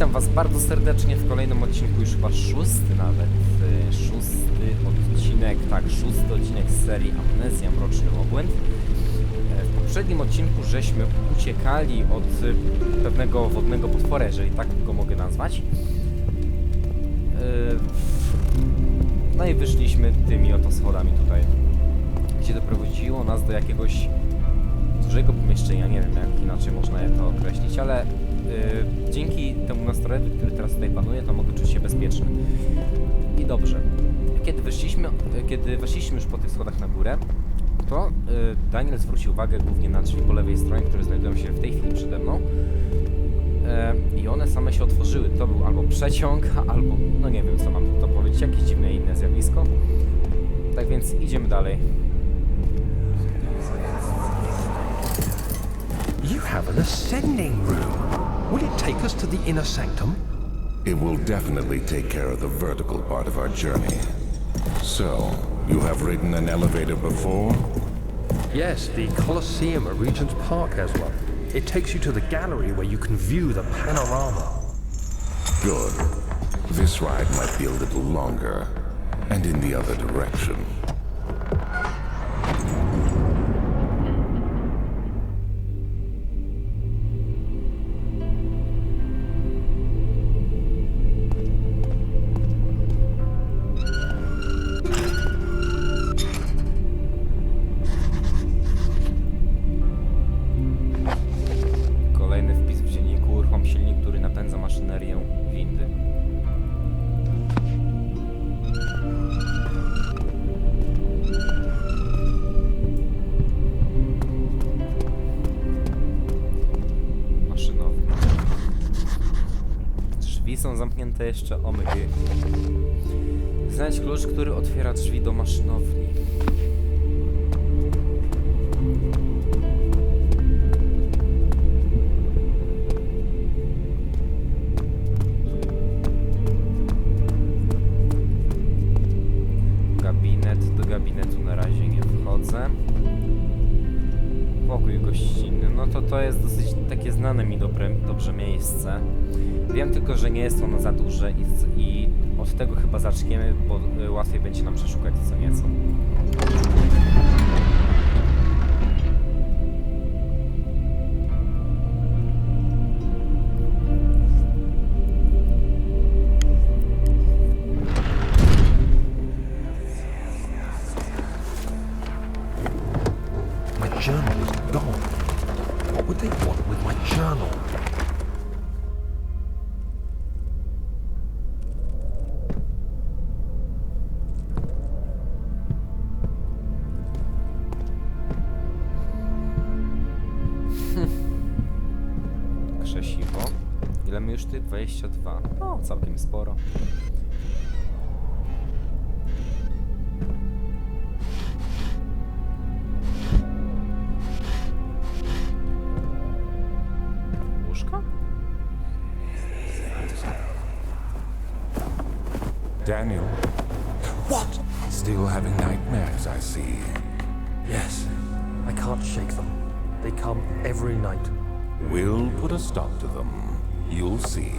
Witam Was bardzo serdecznie w kolejnym odcinku, już chyba szósty nawet, e, szósty odcinek, tak, szósty odcinek z serii Amnezja Mroczny Obłęd. E, W poprzednim odcinku żeśmy uciekali od e, pewnego wodnego potwora, jeżeli tak go mogę nazwać. No i wyszliśmy tymi oto schodami tutaj, gdzie doprowadziło nas do jakiegoś dużego pomieszczenia, nie wiem jak inaczej można je to określić, ale dzięki temu nastrojowi, który teraz tutaj panuje, to mogę czuć się bezpieczny. I dobrze. Kiedy wyszliśmy, y, kiedy weszliśmy już po tych schodach na górę, to y, Daniel zwrócił uwagę głównie na drzwi po lewej stronie, które znajdują się w tej chwili przede mną. I one same się otworzyły. To był albo przeciąg, albo, no nie wiem co mam to powiedzieć, jakieś dziwne inne zjawisko. Tak więc idziemy dalej. You have an ascending room. Will it take us to the inner sanctum? It will definitely take care of the vertical part of our journey. So, you have ridden an elevator before? Yes, the Colosseum at Regent's Park has one. It takes you to the gallery where you can view the panorama. Good. This ride might be a little longer, and in the other direction. Napędza maszynerię windy. Drzwi są zamknięte jeszcze omygy. Znajdź klucz, który otwiera drzwi do maszynowni. Razie nie wchodzę. Pokój gościnny, no to to jest dosyć takie znane mi dobre, dobrze miejsce. Wiem tylko, że nie jest ono za duże i, i od tego chyba zaczniemy, bo y, łatwiej będzie nam przeszukać co nieco. Ile my 22. No, całkiem sporo. Łóżko? Daniel, What? still having nightmares, I see. Yes, I can't shake them. They come every night. We'll put a stop to them. You'll see.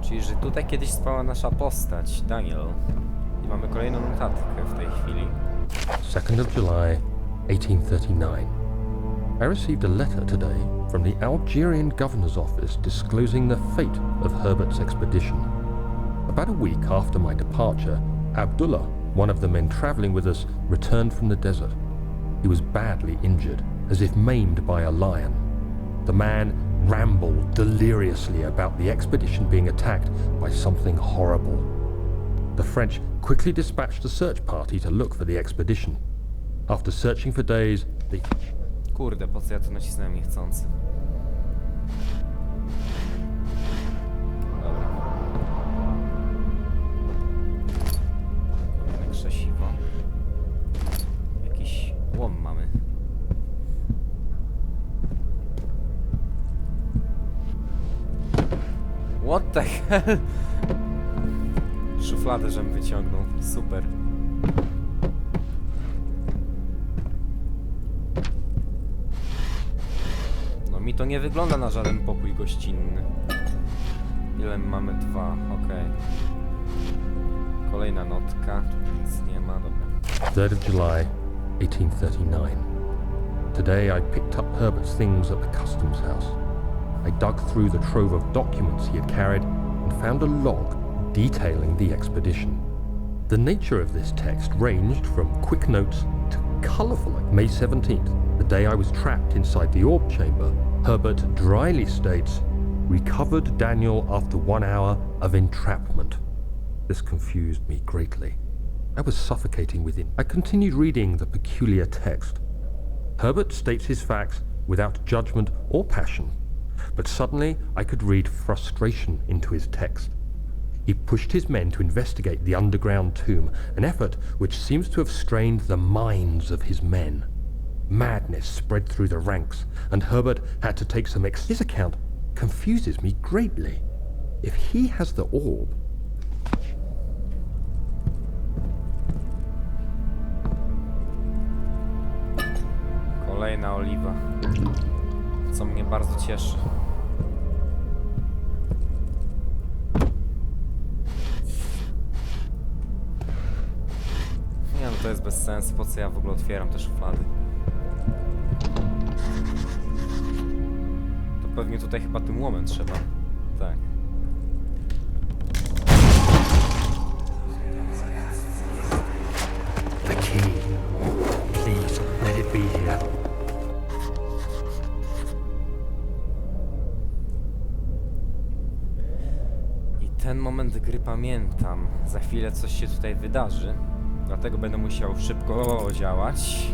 Czyli, że tutaj kiedyś spała nasza postać, Daniel. I mamy kolejną notatkę w tej chwili. 2nd of July, 1839. I received a letter today from the Algerian governor's office disclosing the fate of Herbert's expedition. About a week after my departure, Abdullah, one of the men traveling with us, returned from the desert. He was badly injured, as if maimed by a lion. The man rambled deliriously about the expedition being attacked by something horrible. The French quickly dispatched a search party to look for the expedition. After searching for days, the... Kurde, po co ja to nacisnąłem niechcący? What the hell? Szufladę, żem wyciągnął. Super. to nie wygląda na żaden pokój gościnny. Ile my mamy? Dwa, okej. Kolejna notka, tu nic nie ma, dobra. 3rd of July, 1839. Today I picked up Herbert's things at the customs house. I dug through the trove of documents he had carried and found a log detailing the expedition. The nature of this text ranged from quick notes to colourful. May 17th, the day I was trapped inside the orb chamber, Herbert dryly states, recovered Daniel after one hour of entrapment. This confused me greatly. I was suffocating within. I continued reading the peculiar text. Herbert states his facts without judgment or passion, but suddenly I could read frustration into his text. He pushed his men to investigate the underground tomb, an effort which seems to have strained the minds of his men. Madness spread through the ranks, and Herbert had to take some ex- His account confuses me greatly. If he has the orb, Kolejna oliwa. Co mnie bardzo cieszy. Nie no, to jest bez sensu. Po co ja w ogóle otwieram te szuflady? To pewnie tutaj chyba tym łomem trzeba. Tak. the key. Please, let it be here. Ten moment gry pamiętam. Za chwilę coś się tutaj wydarzy. Dlatego będę musiał szybko działać.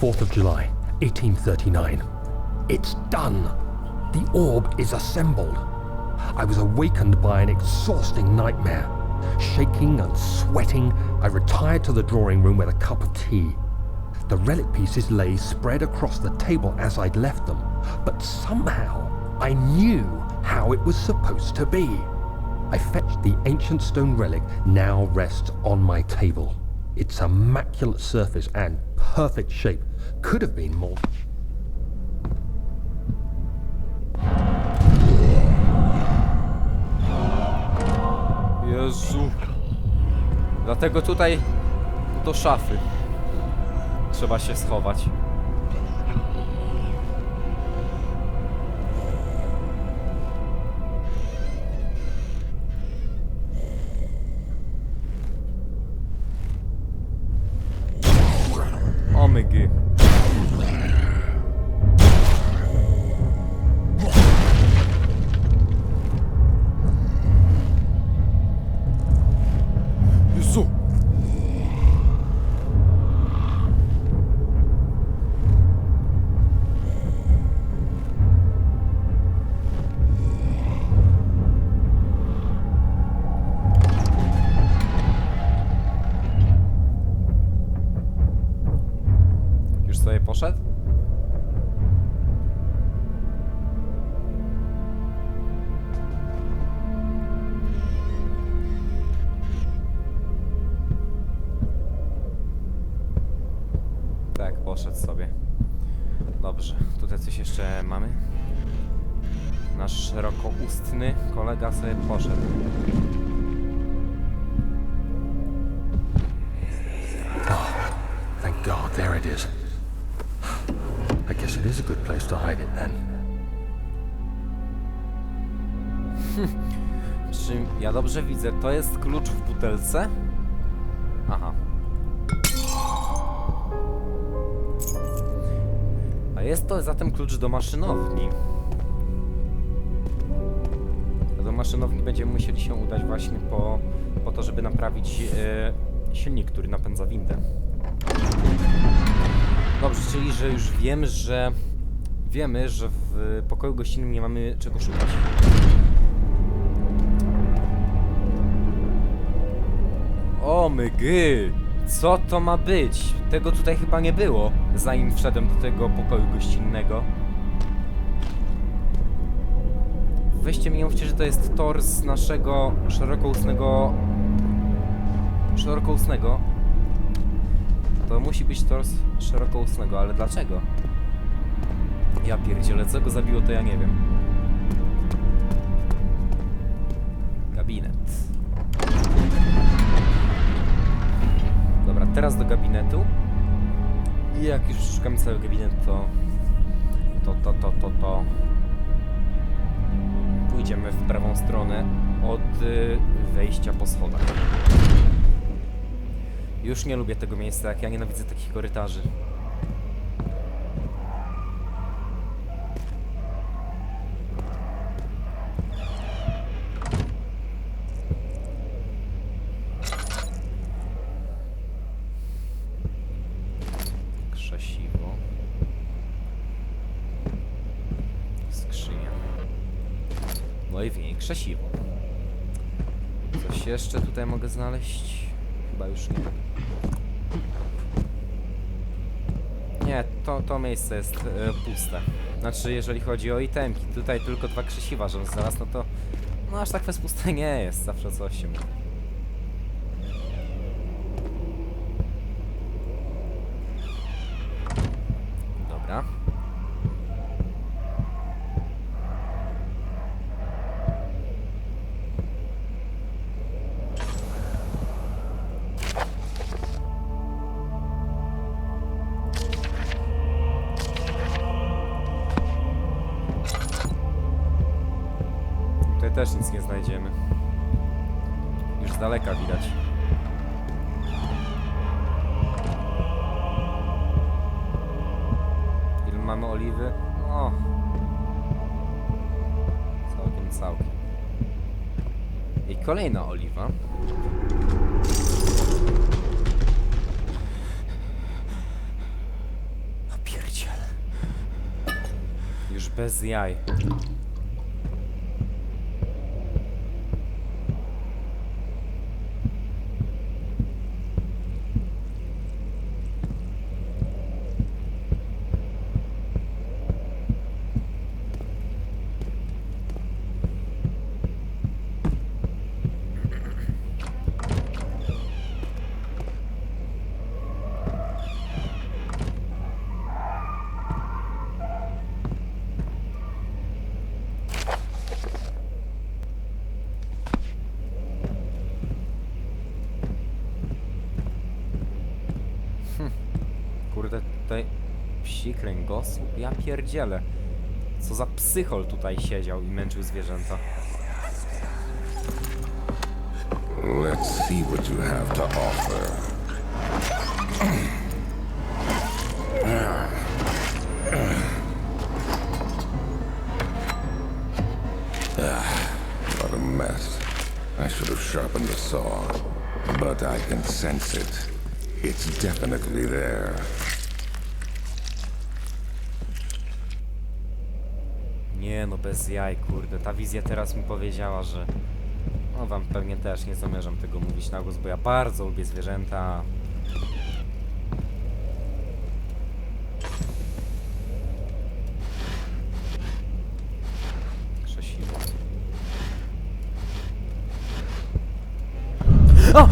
4th of July, 1839. It's done. The orb is assembled. I was awakened by an exhausting nightmare. Shaking and sweating, I retired to the drawing room with a cup of tea. The relic pieces lay spread across the table as I'd left them, but somehow I knew how it was supposed to be. I fetched the ancient stone relic now rests on my table. Its immaculate surface and perfect shape could have been more. Jezu. Dlatego tutaj do szafy trzeba się schować. Carnegie. Tutaj coś jeszcze mamy. Nasz szerokoustny kolega sobie poszedł. Thank God, there it is. I guess it is a good place to hide it then. Czy ja dobrze widzę? To jest klucz w butelce? Aha. A jest to zatem klucz do maszynowni. Do maszynowni będziemy musieli się udać właśnie po, po to, żeby naprawić e, silnik, który napędza windę. Dobrze, czyli że już wiem, że wiemy, że w pokoju gościnnym nie mamy czego szukać. O mygy! Co to ma być? Tego tutaj chyba nie było, zanim wszedłem do tego pokoju gościnnego. Weźcie mi nie mówcie, że to jest tor z naszego szerokoustnego... Szerokoustnego. To musi być tors szerokoustnego, ale dlaczego? Ja pierdzielę, co go zabiło, to ja nie wiem. Teraz do gabinetu. I jak już szukamy cały gabinet, to... To, to, to, to, to... Pójdziemy w prawą stronę od y, wejścia po schodach. Już nie lubię tego miejsca, jak ja nienawidzę takich korytarzy. Krzesiwo. Skrzynia. No i w niej krzesiwo. Coś jeszcze tutaj mogę znaleźć? Chyba już nie. Nie, to, to miejsce jest e, puste. Znaczy, jeżeli chodzi o itemki, tutaj tylko dwa krzesiwa, żebym znalazł, no to... No aż tak fest puste nie jest, zawsze coś się mówi. Już z daleka widać. Ile mamy oliwy? No. Całkiem, całkiem. I kolejna oliwa. No. Już bez jaj. Kurde, tutaj psi kręgosłup? Ja pierdzielę. Co za psychol tutaj siedział i męczył zwierzęta. Let's see what you have to offer. Ah, what a mess. I should have sharpened the saw, but I can sense it. It's definitely there. Nie no, bez jaj, kurde. Ta wizja teraz mi powiedziała, że... No wam pewnie też nie zamierzam tego mówić na głos, bo ja bardzo lubię zwierzęta. O!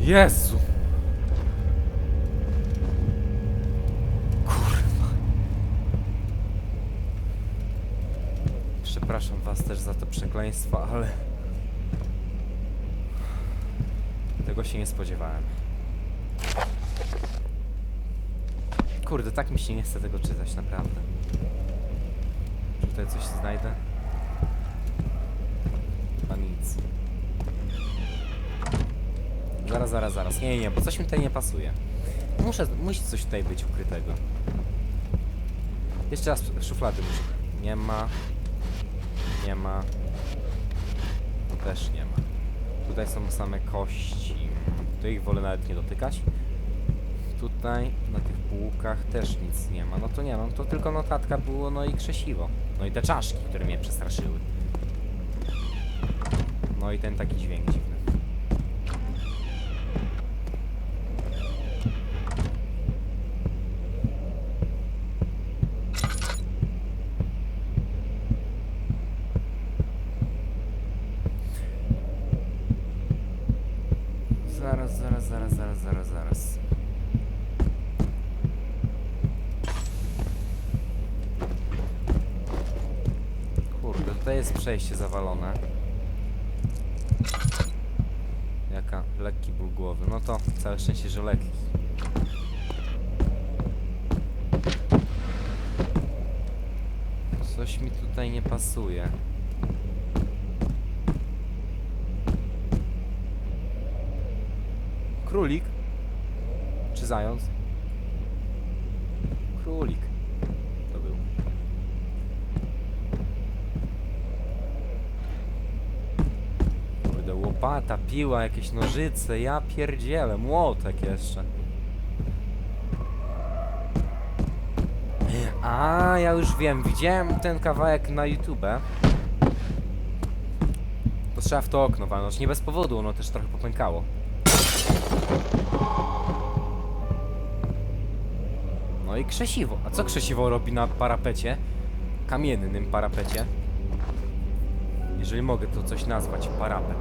Jezu! Spodziewałem. Kurde, tak mi się nie chce tego czytać, naprawdę. Czy tutaj coś znajdę? Chyba nic. Zaraz, zaraz, zaraz. Nie, nie, bo coś mi tutaj nie pasuje. Muszę, musi coś tutaj być ukrytego. Jeszcze raz szuflady muszę. Nie ma. Nie ma. Tu też nie ma. Tutaj są same kości. To ich wolę nawet nie dotykać. Tutaj na tych półkach też nic nie ma. No to nie, no to tylko notatka było, no i krzesiwo. No i te czaszki, które mnie przestraszyły. No i ten taki dźwięk dziwny. Zaraz, zaraz, zaraz, zaraz. Kurde, tutaj jest przejście zawalone. Jaka lekki ból głowy. No to całe szczęście, że lekki. Coś mi tutaj nie pasuje. Królik? Czy zając? Królik. To był. Kurde, łopata, piła, jakieś nożyce, ja pierdzielę, młotek jeszcze. A, ja już wiem, widziałem ten kawałek na YouTube. To trzeba w to okno walnąć, nie bez powodu, ono też trochę popękało. Krzesiwo. A co krzesiwo robi na parapecie? Kamiennym parapecie. Jeżeli mogę to coś nazwać, parapet.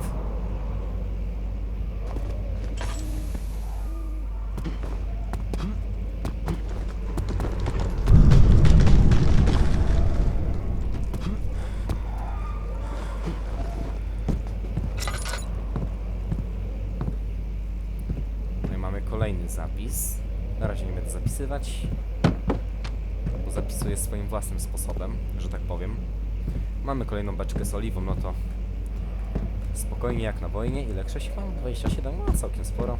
No i mamy kolejny zapis. Na razie nie będę zapisywać, własnym sposobem, że tak powiem. Mamy kolejną beczkę z oliwą, no to spokojnie jak na wojnie. Ile krzesi mam? 27? No całkiem sporo.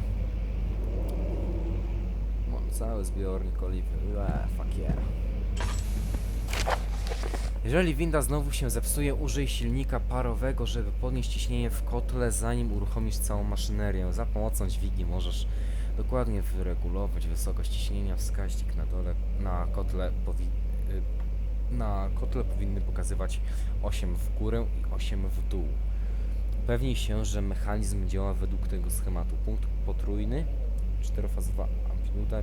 Mam cały zbiornik oliwy. Ue, fuck yeah. Jeżeli winda znowu się zepsuje, użyj silnika parowego, żeby podnieść ciśnienie w kotle, zanim uruchomisz całą maszynerię. Za pomocą dźwigni możesz dokładnie wyregulować wysokość ciśnienia. Wskaźnik na dole na kotle powi y, na kotle powinny pokazywać 8 w górę i 8 w dół. Upewnij się, że mechanizm działa według tego schematu. Punkt potrójny, czterofazowa amplituda,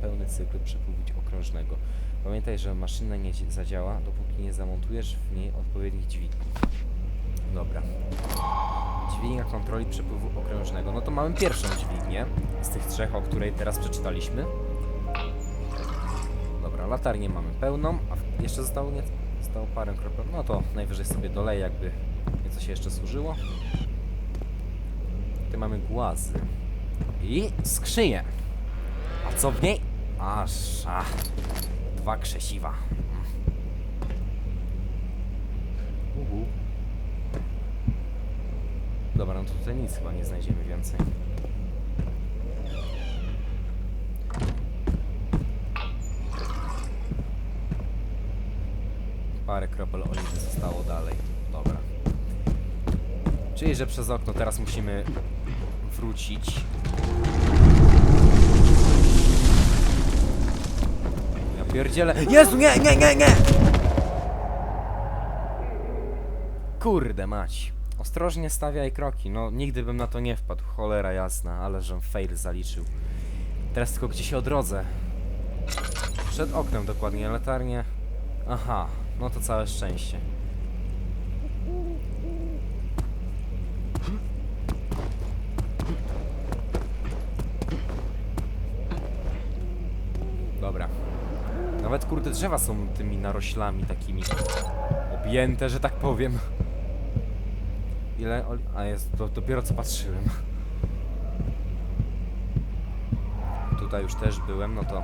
pełny cykl przepływu okrążnego. Pamiętaj, że maszyna nie zadziała, dopóki nie zamontujesz w niej odpowiednich dźwigni. Dobra. Dźwignia kontroli przepływu okrężnego. No to mamy pierwszą dźwignię z tych trzech, o której teraz przeczytaliśmy. Latarnię mamy pełną, a jeszcze zostało, nie, zostało parę kropel. No to najwyżej sobie doleję, jakby nieco się jeszcze służyło. Tutaj mamy głazy. I skrzynię. A co w niej? Aż, a, dwa krzesiwa. Uhu. Dobra, no tutaj nic chyba nie znajdziemy więcej. Kropel oliwy zostało dalej. Dobra. Czyli, że przez okno teraz musimy wrócić. Ja pierdzielę. Jezu, nie, nie, nie, nie! Kurde mać. Ostrożnie stawiaj kroki. No, nigdy bym na to nie wpadł. Cholera jasna, ale żem fail zaliczył. Teraz tylko gdzie się odrodzę. Przed oknem dokładnie, latarnie. Aha, no to całe szczęście. Dobra. Nawet kurde drzewa są tymi naroślami takimi objęte, że tak powiem. Ile? A jest, to dopiero co patrzyłem. Tutaj już też byłem, no to...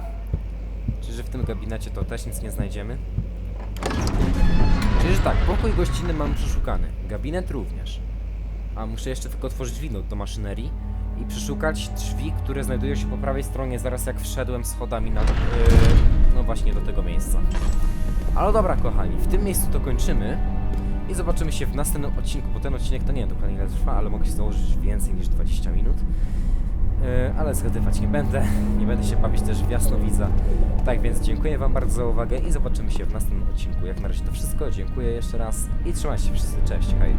Czyli, że w tym gabinecie to też nic nie znajdziemy? Czyli, tak, pokój gościnny mamy przeszukany. Gabinet również. A muszę jeszcze tylko otworzyć windą do maszynerii i przeszukać drzwi, które znajdują się po prawej stronie, zaraz jak wszedłem schodami na... Yy, no właśnie do tego miejsca. Ale dobra, kochani, w tym miejscu to kończymy. I zobaczymy się w następnym odcinku, bo ten odcinek to nie wiem dokładnie ile trwa, ale mogę się założyć więcej niż 20 minut. Yy, ale zgadywać nie będę, nie będę się bawić też w jasnowidza. Tak więc dziękuję Wam bardzo za uwagę i zobaczymy się w następnym odcinku. Jak na razie to wszystko, dziękuję jeszcze raz i trzymajcie się wszyscy, cześć, hej.